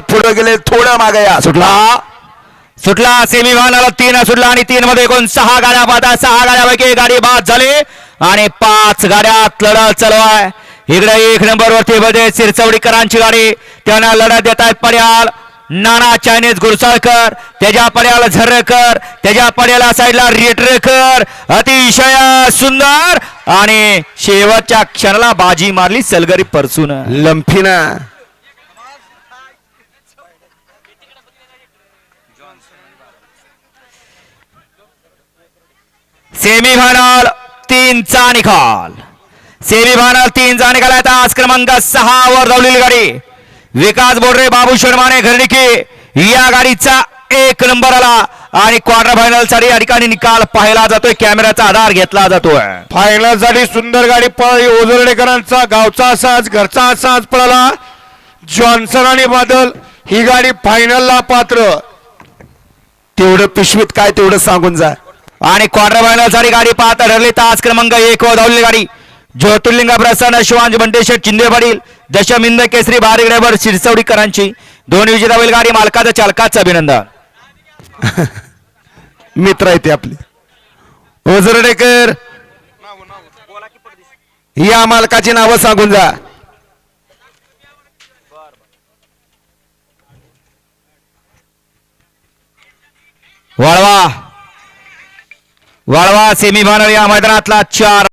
जोरात पुढे गेले थोडं मागे या. सुटला? सुटला. सेमी फायनल तीन सुटला आणि तीन मध्ये एकूण सहा गाड्या बाद. सहा गाड्यापैकी गाडी बाद झाली आणि पाच गाड्यात लढत चालू आहे. इकडे एक नंबर वरती मध्ये सिरचवडीकरांची गाडी. त्यांना लढत देत आहेत पर्याल नाना चायनीज गुरसाळकर त्याच्या पर्याला झर्रकर त्याच्या पर्याला साईडला रेटरेकर. अतिशय सुंदर आणि शेवटच्या क्षणाला बाजी मारली सलगरी परसून. लंफीना. सेमीफायनल तीनचा निकाल. सेमीफायनल तीनचा निकाल आहे. आज क्रमांक सहा वर धावलेली गाडी. विकास बोर्डे बाबू शर्माने घरनिकी या गाडीचा एक नंबर आला. आणि क्वार्टर फायनलसाठी या ठिकाणी निकाल पाहिला जातोय. कॅमेऱ्याचा आधार घेतला जातोय. फायनलसाठी सुंदर गाडी पळाली. ओझरडेकरांचा गावचा साज घरचा साज पळाला. जॉन्सन आणि बादल ही गाडी फायनलला पात्र. तेवढं पिशवीत काय तेवढं सांगून जा. आणि क्वार्टर फायनल गाडी पाहता ठरली तास क्रमांक एक वर धावलेली गाडी. ज्योतिर्लिंग प्रसन्न शिवांश बंटेश्वर चिंदे पाटील दशमिंद केसरी बारीक ड्रायव्हर शिरसवडीकरांची. दोन विजेता बैल गाडी मालकाचं चालकाचं अभिनंदन. मित्र आहे ते आपले. ओझरडेकर. या मालकाची नावं सांगून जा. वळवा. वळवा सेमीफायनल या मैदानातला चार